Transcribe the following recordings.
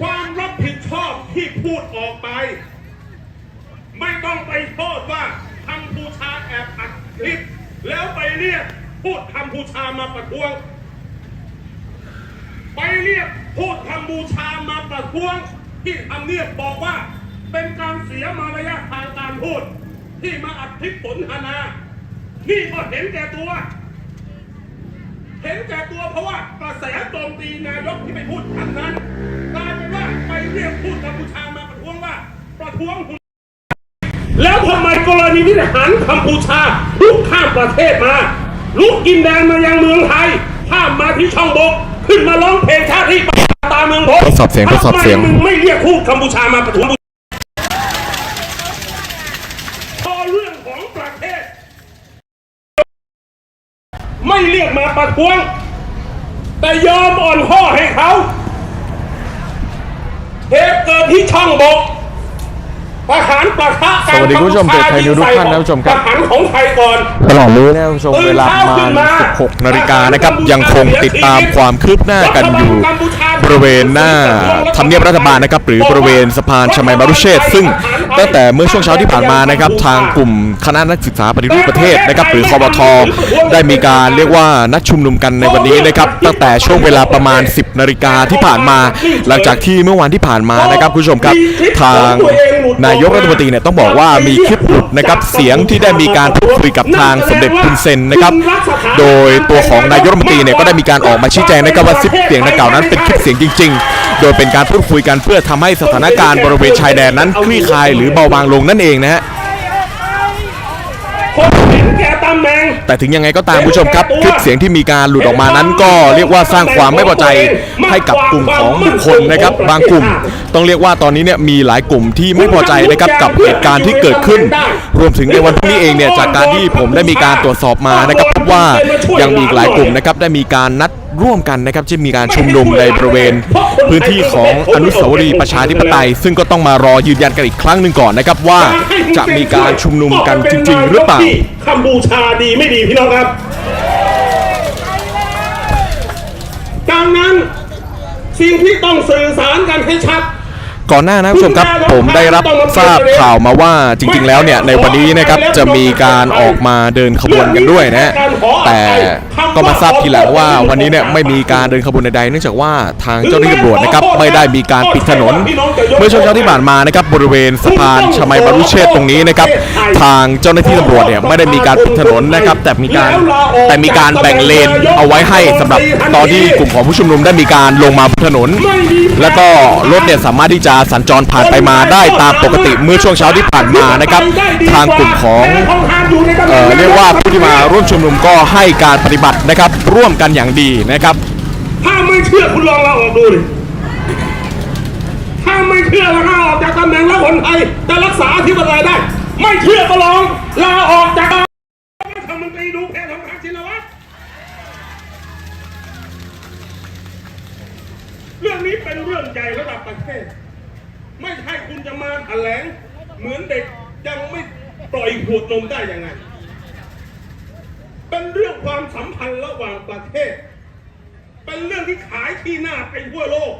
ความรับผิดชอบที่พูดออกไป ไม่ต้องไปโทษว่ากัมพูชาแอบอัดคลิป แล้วไปเรียกพูดกัมพูชามาประท้วง ไปเรียกพูดกัมพูชามาประท้วง ที่ทำเนียบบอกว่า เป็นการเสียมารยาททางการพูด ที่มาอัดคลิปสนทนา นี่ก็เห็นแก่ตัว เห็นแก่ตัวเพราะว่ากระแสโจมตีนายกที่ไปพูดคำนั้นกลาย เป็นว่าไปเรียกพูดกัมพูชามาประท้วงว่าประท้วงคุณแล้วทำไมกรณีที่ทหารกัมพูชาลุกข้ามประเทศมาลุกกินแดนมายังเมืองไทยข้ามมาที่ช่องบก ขึ้นมาร้องเพลงชาติที่ตาเมืองพทดสอบเสียงทดสอบเสียงทำไมมึงไม่เรียกพูดกัมพูชามาประท้วงพอเรื่องของประเทศ ไม่เรียกมาประท้วง แต่ยอมอ่อนข้อให้เขา เหตุเกิดที่ช่องบกทหารประทะกันสวัสดีคุณผู้ชมเพจไทยนิวส์ทุกท่านนะคุณผู้ชมครับทหารของไทยก่อนตลอดนี้นะคุณผู้ชมเวลาประมาณ16นาฬิกานะครับ ยังคงติดตามความคืบหน้ากันอยู่ บริเวณหน้าทำเนียบรัฐบาลนะครับ หรือบริเวณสะพานชมัยมารุเชษฐ์ซึ่ง ตั้งแต่เมื่อช่วงเช้าที่ผ่านมานะครับ ทางกลุ่มคณะนักศึกษาปฏิรูปประเทศนะครับ หรือคอบทได้มีการเรียกว่านัดชุมนุมกันในวันนี้นะครับ ตั้งแต่ช่วงเวลาประมาณ 10นาฬิกาที่ผ่านมา หลังจากที่เมื่อวานที่ผ่านมานะครับคุณผู้ชมครับทางนายกรัฐมนตรีเนี่ยต้องบอกว่ามีคลิปหลุดนะครับเสียงที่ได้มีการพูดคุยกับทางสมเด็จคุณเซนนะครับ โดยตัวของนายกรัฐมนตรีเนี่ยก็ได้มีการออกมาชี้แจงนะครับว่าคลิปเสียงดังกล่าวนั้นเป็นคลิปเสียงจริง ๆ ดยเป็นการพูดคุยกันเพื่อทำให้สถานการณ์บริเวณชายแดนนั้นคลี่คลายหรือเบาบางลงนั่นเองนะฮะคนเห็นแก่ตำแหน่งแต่ถึงยังไงก็ตามผู้ชมครับคลิปเสียงที่มีการหลุดออกมานั้น ก็เรียกว่าสร้างความไม่พอใจให้กับกลุ่มของบุคคลนะครับ บางกลุ่ม ต้องเรียกว่าตอนนี้เนี่ยมีหลายกลุ่มที่ไม่พอใจนะครับกับเหตุการณ์ที่เกิดขึ้น รวมถึงในวันพรุ่งนี้เองเนี่ยจากการที่ผมได้มีการตรวจสอบมานะครับพบว่ายังมีอีกหลายกลุ่มนะครับได้มีการนัด ร่วมกันนะครับที่มีการชุมนุมในบริเวณ พื้นที่ของอนุสาวรีย์ประชาธิปไตย ซึ่งก็ต้องมารอยืนยันกันอีกครั้งหนึ่งก่อนนะครับว่าจะมีการชุมนุมกันจริง ๆ หรือเปล่ากัมพูชาดีไม่ดีพี่น้องครับดังนั้นสิ่งที่ต้องสื่อสารกันให้ชัด ก่อนหน้านะคุณผู้ชมครับผมได้รับทราบข่าวมาว่าจริง ๆ แล้วเนี่ยในวันนี้นะครับจะมีการออกมาเดินขบวนกันด้วยนะฮะแต่ก็มาทราบทีหลังว่าวันนี้เนี่ยไม่มีการเดินขบวนใดๆเนื่องจากว่าทางเจ้าหน้าที่ตำรวจนะครับไม่ได้มีการปิดถนน เมื่อช่วงเช้าที่ผ่านมานะครับบริเวณสะพานชมัยบารุเชษฐ์ตรงนี้นะครับทางเจ้าหน้าที่ตำรวจเนี่ยไม่ได้มีการปิดถนนนะครับแต่มีการแต่มีการแบ่งเลนเอาไว้ให้สำหรับตอนที่กลุ่มของผู้ชุมนุมได้มีการลงมาบนถนน แล้วก็รถเนี่ยสามารถที่จะสัญจรผ่านไปมาได้ตามปกติเมื่อช่วงเช้าที่ผ่านมานะครับ ทางกลุ่มของเอ่อเรียกว่าผู้ที่มาร่วมชุมนุมก็ให้การปฏิบัตินะครับ ร่วมกันอย่างดีนะครับ ถ้าไม่เชื่อคุณลองลาออกดูดิถ้าไม่เชื่อลาออกจากตำแหน่งแล้วคนไทยจะรักษาอธิปไตยได้ ไม่เชื่อก็ลองลาออกจากรัฐมนตรีดูเพจของทางชินวัตรเรื่องนี้เป็นเรื่องใหญ่ระดับประเทศ ไม่ใช่คุณจะมาแถลงเหมือนเด็กยังไม่ปล่อยขวดนมได้ยังไง เป็นเรื่องความสัมพันธ์ระหว่างประเทศ เป็นเรื่องที่ขายที่หน้าไปทั่วโลก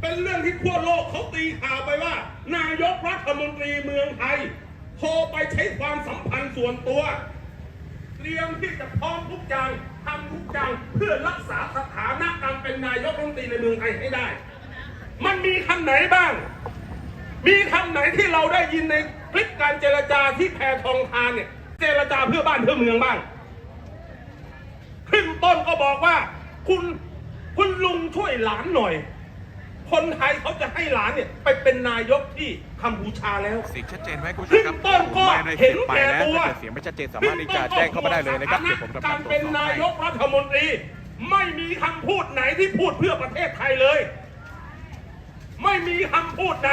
เป็นเรื่องที่ทั่วโลกเขาตีข่าวไปว่า นายกรัฐมนตรีเมืองไทยโทรไปใช้ความสัมพันธ์ส่วนตัวเตรียมที่จะพร้อมทุกอย่างทำทุกอย่างเพื่อรักษาสถานะการเป็นนายกรัฐมนตรีในเมืองไทยให้ได้ มันมีคำไหนบ้าง มีคำไหนที่เราได้ยินในคลิปการเจรจาที่แพทองทานเนี่ย เจรจาเพื่อบ้านเพื่อเมืองบ้างขึ้นต้นก็บอกว่า คุณคุณลุงช่วยหลานหน่อย คนไทยเขาจะให้หลานเนี่ย ไปเป็นนายกที่กัมพูชาแล้ว เสียงชัดเจนไหมคุณผู้ชขึ้มนครับต้นก็ไม่ได้เห็เสีนยงไปแก่นะตัว ถ้าเกิดเสียงไม่ชัดเจนสามารถที่จะแจ้งเข้ามาได้เลยนะครับเดี๋ยวผมทำกาการรตรวเป็จนสอบนาให้ยกรัฐมนตรี ไม่มีคำพูดไหนที่พูดเพื่อประเทศไทยเลย ไม่มีคำพูดไหน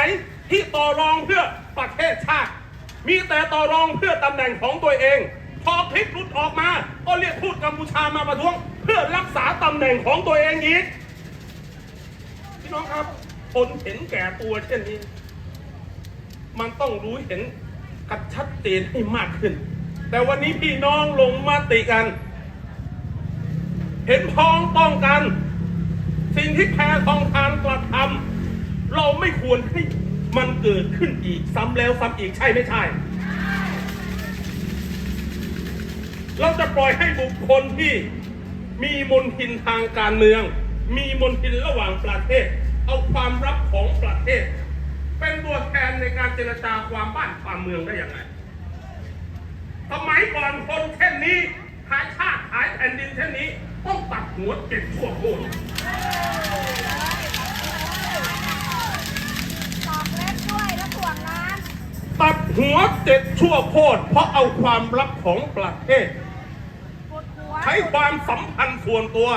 ที่ต่อรองเพื่อประเทศชาติ มีแต่ต่อรองเพื่อตำแหน่งของตัวเอง พอคลิปหลุดออกมา ก็เรียกพูดกัมพูชามาประท้วง เพื่อรักษาตำแหน่งของตัวเองอีกพี่น้องครับ คนเห็นแก่ตัวเช่นนี้ มันต้องรู้เห็นกันชัดเจนให้มากขึ้น แต่วันนี้พี่น้องลงมาติกัน เห็นพ้องต้องกัน สิ่งที่แพทองทานกระทำ เราไม่ควรให้มันเกิดขึ้นอีกซ้ำแล้วซ้ำอีกใช่ไม่ใช่ เราจะปล่อยให้บุคคลที่มีมนทินทางการเมือง มีมนทินระหว่างประเทศ เอาความลับของประเทศ เป็นตัวแทนในการเจรจาความบ้านความเมืองได้อย่างไรสมัยก่อนคนเช่นนี้ขายชาติขายแผ่นดินเช่นนี้ ต้องตัดหัวเจ็ดชั่วโคตร ตอกเล็บด้วยแล้วถ่วงน้ ตัดหัวเจ็ดชั่วโคตรเพราะเอาความลับของประเทศ ใช้ความสัมพันธ์ส่วนตัว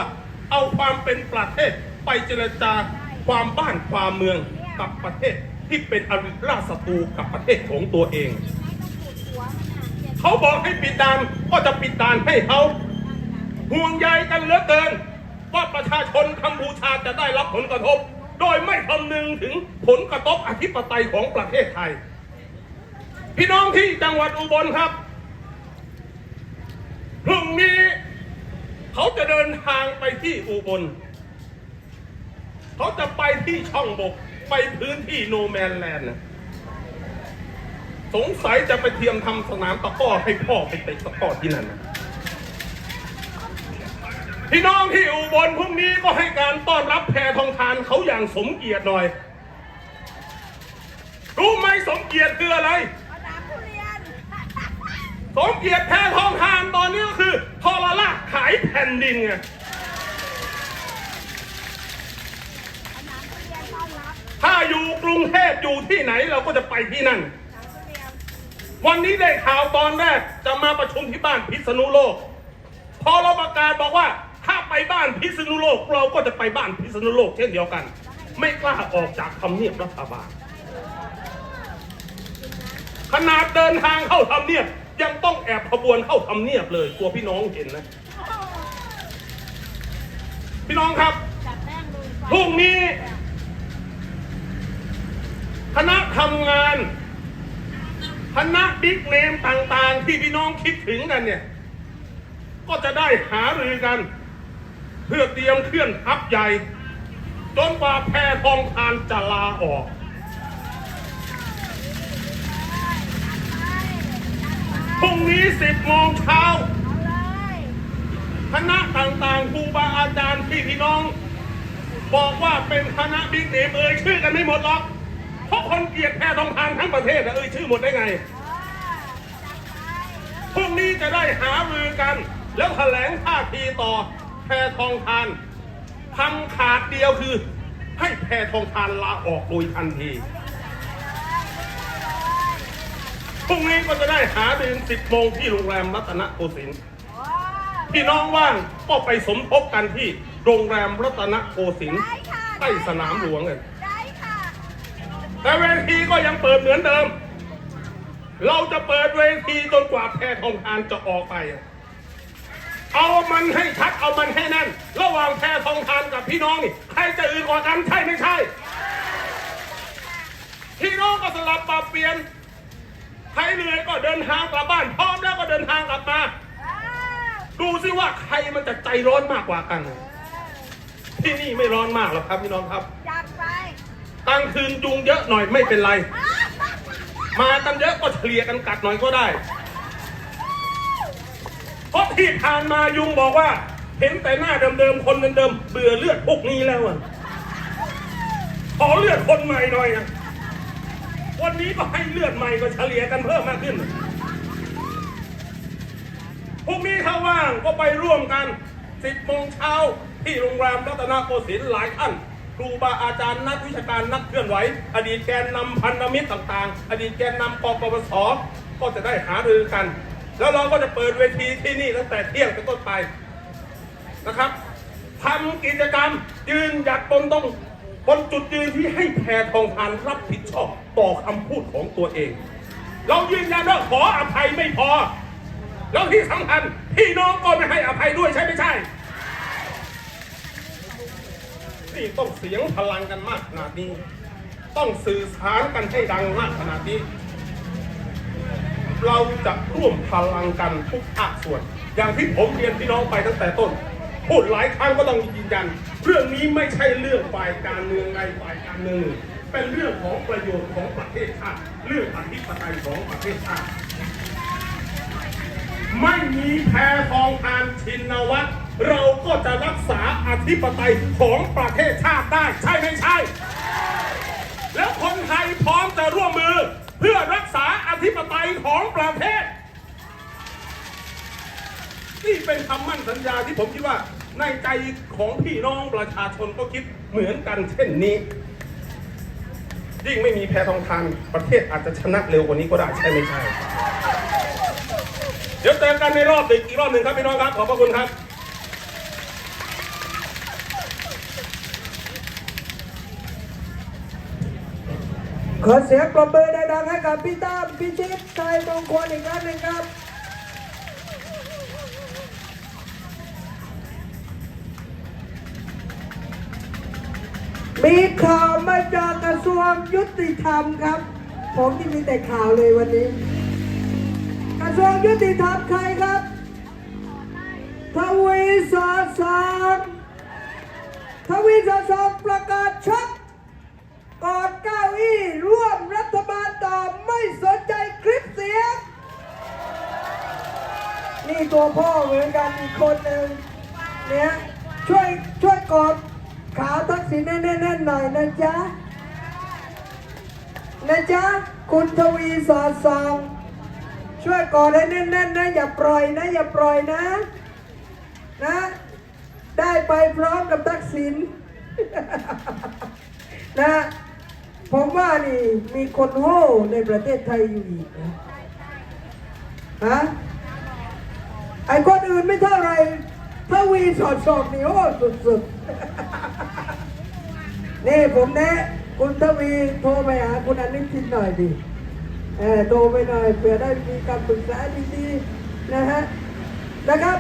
เอาความเป็นประเทศไปเจรจาความบ้านความเมืองกับประเทศที่เป็นอริราศัตรูกับประเทศของตัวเองเจ็บเขาบอกให้ปิดด่านก็จะปิดด่านให้เขาห่วงใยกันเหลือเกินว่าประชาชนกัมพูชาจะได้รับผลกระทบ โดยไม่คำนึงถึงผลกระทบอธิปไตยของประเทศไทย พี่น้องที่จังหวัดอุบลครับ พรุ่งนี้เขาจะเดินทางไปที่อุบล เขาจะไปที่ช่องบก ไปพื้นที่โนแมนแลนด์สงสัยจะไปเทียมทำสนามตะก้อให้พ่อไปเตะตะก้อที่นั่นนะพี่น้องที่อุบลพรุ่งนี้ก็ให้การต้อนรับแพรทองทานเขาอย่างสมเกียรติหน่อย รู้ไหมสมเกียรติคืออะไร เอาน้ำทุเรียน สมเกียรติแพทองทานตอนนี้ก็คือทรลากขายแผ่นดินไงถ้าอยู่กรุงเทพอยู่ที่ไหนเราก็จะไปที่นั่นน้ำทุเรียนวันนี้ได้ข่าวตอนแรกจะมาประชุมที่บ้านพิษณุโลก พอเราประกาศบอกว่าถ้าไปบ้านพิษณุโลกเราก็จะไปบ้านพิษณุโลกเช่นเดียวกัน ไม่กล้าออกจากทำเนียบรัฐบาลขนาดเดินทางเข้าทำเนียบ ยังต้องแอบขบวนเข้าทำเนียบเลยกลัวพี่น้องเห็นนะ พี่น้องครับพรุ่งนี้ คณะทำงาน คณะบิ๊กเนมต่างๆ ที่พี่น้องคิดถึงกันเนี่ย ก็จะได้หารือกัน เพื่อเตรียมเคลื่อนทัพใหญ่ จนกว่าแพทองทานจะลาออก พรุ่งนี้10โมงเช้าเอาเลยคณะต่างๆครูบาอาจารย์ที่พี่น้อง บอกว่าเป็นคณะบิ๊กเนมเอ่ยชื่อกันไม่หมดหรอกเพราะคนเกลียดแพทองทานทั้งประเทศอะเอ่ยชื่อหมดได้ไงเออจัดไปพรุ่งนี้จะได้หารือกัน แล้วแถลงท่าทีต่อแพทองทานคำขาดเดียวคือ ให้แพทองทานลาออกโดยทันที พรุ่งนี้ก็จะได้หารือ10โมงที่โรงแรมรัตนโกสินทร์โอ้พี่น้องว่างก็ไปสมทบกันที่โรงแรมรัตนโกสินทร์ได้ค่ะใกล้สนามหลวงเลยได้ค่ะแต่เวทีก็ยังเปิดเหมือนเดิม เราจะเปิดเวทีจนกว่าแพทองทานจะออกไป เอามันให้ชัดเอามันให้แน่น ระหว่างแพทองทานกับพี่น้องนี่ใครจะอื่นกว่ากันใช่ไม่ใช่ พี่น้องก็สลับปรับเปลี่ยน ใครเหนื่อยก็เดินทางกลับบ้านพร้อมแล้วก็เดินทางกลับมาเออดูสิว่าใครมันจะใจร้อนมากกว่ากัน ที่นี่ไม่ร้อนมากหรอกครับพี่น้องครับจัดไปกลางคืนยุงเยอะหน่อยไม่เป็นไรอ้าวมากันเยอะก็เฉลี่ยกันกัดหน่อยก็ได้เพราะที่ผ่านมายุงบอกว่า เห็นแต่หน้าเดิมๆคนเดิมๆเบื่อเลือดพวกนี้แล้วอะขอเลือดคนใหม่หน่อยอะ วันนี้ก็ให้เลือดใหม่ก็เฉลี่ยกันเพิ่มมากขึ้นพรุ่งนี้ถ้าว่างก็ไปร่วมกัน10โมงเช้าที่โรงแรมรัตนโกสินทร์หลายท่านครูบาอาจารย์นักวิชาการนักเคลื่อนไหว อดีตแกนนำพันธมิตรต่างๆ อดีตแกนนำกปปสก็จะได้หารือกัน แล้วเราก็จะเปิดเวทีที่นี่ตั้งแต่เที่ยงเป็นต้นไปนะครับทำกิจกรรมยืนหยัดบนต้อง บนจุดยืนที่ให้แพทองทานรับผิดชอบต่อคำพูดของตัวเอง เรายืนยันว่าขออภัยไม่พอ แล้วที่สำคัญพี่น้องก็ไม่ให้อภัยด้วยใช่ไม่ใช่นี่ต้องเสียงพลังกันมากขนาดนี้ ต้องสื่อสารกันให้ดังมากขนาดนี้ เราจะร่วมพลังกันทุกภาคส่วน อย่างที่ผมเรียนพี่น้องไปตั้งแต่ต้น พูดหลายครั้งก็ต้องยืนยัน เรื่องนี้ไม่ใช่เรื่องฝ่ายการเมืองใดฝ่ายการเมืองหนึ่งเป็นเรื่องของประโยชน์ของประเทศชาติ เรื่องอธิปไตยของประเทศชาติ ไม่มีแพทองทานชินวัตรเราก็จะรักษาอธิปไตยของประเทศชาติได้ใช่ไม่ใช่ แล้วคนไทยพร้อมจะร่วมมือ เพื่อรักษาอธิปไตยของประเทศ นี่เป็นคำมั่นสัญญาที่ผมคิดว่า ในใจของพี่น้องประชาชนก็คิดเหมือนกันเช่นนี้ ยิ่งไม่มีแพทองทานประเทศอาจจะชนะเร็วกว่านี้ก็ได้ใช่ไม่ใช่ เดี๋ยวเจอกันในรอบดึกอีกรอบหนึ่งครับพี่น้องครับ ขอบพระคุณครับขอเสียงปรบมือดังๆให้กับพี่ตั้มพี่ชิดไทยมงคลอีกครั้งหนึ่งครับ มีข่าวมาจากกระทรวงยุติธรรมครับ ผมที่มีแต่ข่าวเลยวันนี้ กระทรวงยุติธรรมใครครับ ทวีสอสามทวีสอสามประกาศชัดกอดเก้าอี้ร่วมรัฐบาลต่อไม่สนใจคลิปเสียง นี่ตัวพ่อเหมือนกันอีกคนหนึ่งเนี่ยช่วยช่วยกอด ขาทักษิณแน่นๆหน่อยนะจ๊ะ นะจ๊ะ คุณทวีสอดส่องช่วยกอดให้แน่นๆนะ อย่าปล่อยนะ อย่าปล่อยนะ นะ ได้ไปพร้อมกับทักษิณนะผมว่านี่มีคนโง่ในประเทศไทยอยู่อีกนะฮะไอ้คนอื่นไม่เท่าไหร ถ้าวีสอดสอบนี่โอ้สุดๆ นี่ผมแนะคุณทวีโทรไปหาคุณอนุทินหน่อยดิเออโทรไปหน่อยเผื่อได้มีการปรึกษาดีๆนะฮะนะครับ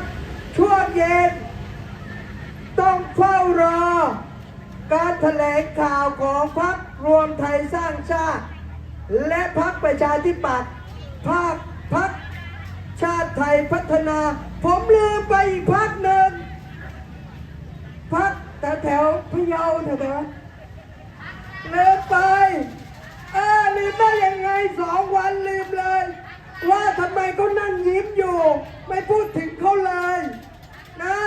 ช่วงเย็น ต้องเฝ้ารอ การแถลงข่าวของพรรครวมไทยสร้างชาติ และพรรคประชาธิปัตย์ภาคพรรคชาติไทยพัฒนา ผมลืมไปอีกพรรคหนึ่งพรรคแถวแถวพะเยาแถวแถวลืมไปเออลืมได้ยังไงสองวันลืมเลย ว่าทำไมเขานั่งยิ้มอยู่ ไม่พูดถึงเขาเลย นะ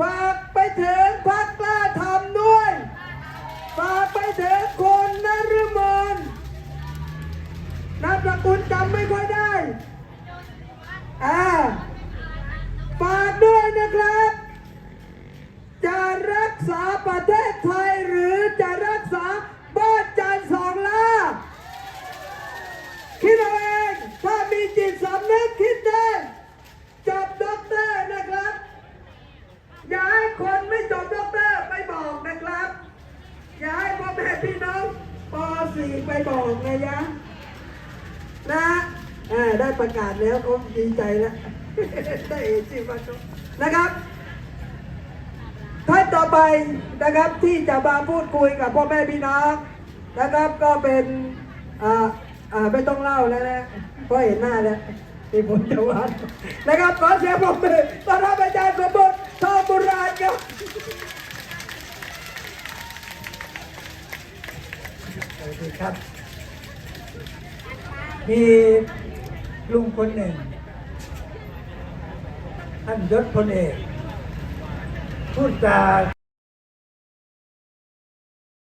ฝากไปถึงพักกล้าทำด้วย ฝากไปถึงคนนฤมลนามสกุลจำไม่ค่อยได้ อ่า ฝากด้วยนะครับ จะรักษาประเทศไทยหรือจะรักษาบ้านจันทร์สองล่า คิดเอาเอง ถ้ามีจิตสำนึกคิดได้จบด็อกเตอร์นะครับ อย่าให้คนไม่จบด็อกเตอร์ไปบอกนะครับ อย่าให้พ่อแม่พี่น้องป .4 ไปบอกนะยะ นะเออได้ ประกาศแล้วก็ดีใจแล้วได้เอจิมาชนะครับท่านต่อไปนะครับที่จะมาพูดคุยกับพ่อแม่พี่น้องนะครับก็เป็นอ่าอ่าไม่ต้องเล่าแล้วนะเพราะเห็นหน้าแล้วที่ผมจะวัดนะครับขอเสียงปรบมือต้อนรับอาจารย์สมบูรณ์ทองบุราณครับสวัสดีครับมี ลุงคนหนึ่ง ท่านยศพลเอก พูดจา